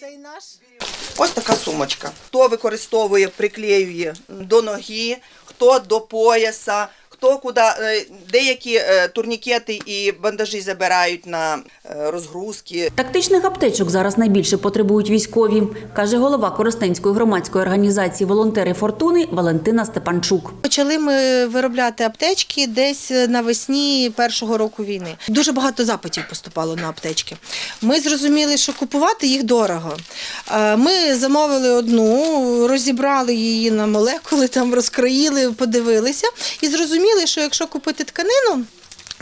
Цей наш Ось така сумочка. Хто використовує, приклеює до ноги, хто до пояса, хто куди е, деякі е, турнікети і бандажі забирають на е, розгрузки. Тактичних аптечок зараз найбільше потребують військові, каже голова Коростенської громадської організації Волонтери Фортуни Валентина Степанчук. почали ми виробляти аптечки десь навесні першого року війни. Дуже багато запитів поступало на аптечки. Ми зрозуміли, що купувати їх дорого. Ми замовили одну, розібрали її на молекули, там розкроїли, подивилися і зрозуміли, що якщо купити тканину,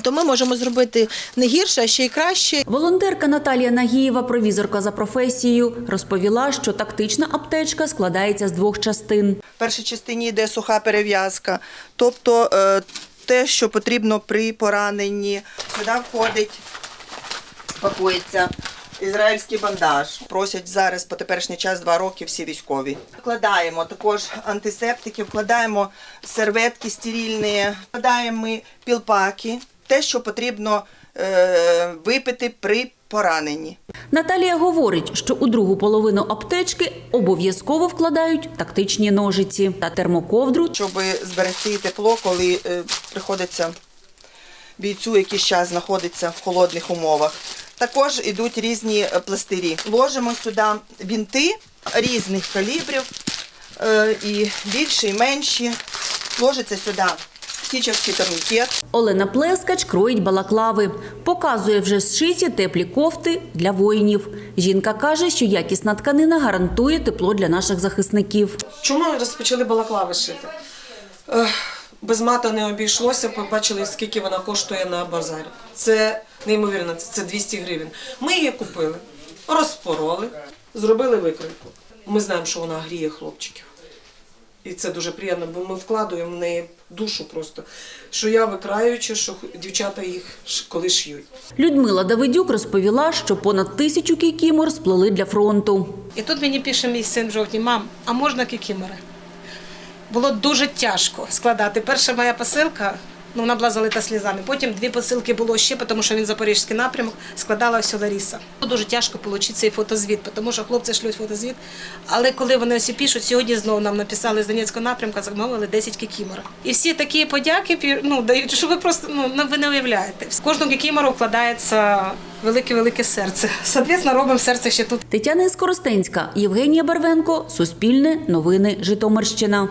то ми можемо зробити не гірше, а ще й краще. Волонтерка Наталія Нагієва, провізорка за професією, розповіла, що тактична аптечка складається з двох частин. В першій частині йде суха перев'язка, тобто е, те, що потрібно при пораненні. Сюди входить, пакується ізраїльський бандаж. Просять зараз по теперішній час два роки всі військові. Вкладаємо також антисептики, вкладаємо серветки стерильні, вкладаємо ми пілпаки, те, що потрібно е, випити при пораненні. Наталія говорить, що у другу половину аптечки обов'язково вкладають тактичні ножиці та термоковдру щоб зберегти тепло, коли е, приходиться бійцю якийсь час знаходиться в холодних умовах. Також йдуть різні е, пластирі. Ложимо сюди бінти різних калібрів, е, і більші, і менші. Ложиться сюди січовський турнікет. Олена Плескач кроїть балаклави. Показує вже зшиті теплі кофти для воїнів. Жінка каже, що якісна тканина гарантує тепло для наших захисників. Чому ми розпочали балаклави шити? Без мата не обійшлося, побачили, скільки вона коштує на базарі. Це неймовірно, це- це 200 гривень. Ми її купили, розпороли, зробили викройку. Ми знаємо, що вона гріє хлопчиків. І це дуже приємно, бо ми вкладуємо в неї душу просто. Що я викраюючи, що дівчата їх коли шиють. Людмила Давидюк розповіла, що понад тисячу кікімор сплели для фронту. І тут мені пише мій син в жовтні, мам, а можна кікімори? Було дуже тяжко складати. Перша моя посилка, ну вона була залита слізами. Потім дві посилки було ще, тому що він запорізький напрямок, складала все Лариса. Дуже тяжко отримати цей фотозвіт, тому що хлопці шлють фотозвіт. Але коли вони ось і пишуть, сьогодні знову нам написали з Донецького напрямку, замовили 10 кікімор. І всі такі подяки ну, дають, що ви просто ну, ви не уявляєте. В кожну кікімору вкладається велике-велике серце. Соответственно, робимо серце ще тут. Тетяна Скоростенська, Євгенія Барвенко, Суспільне, Новини, Житомирщина.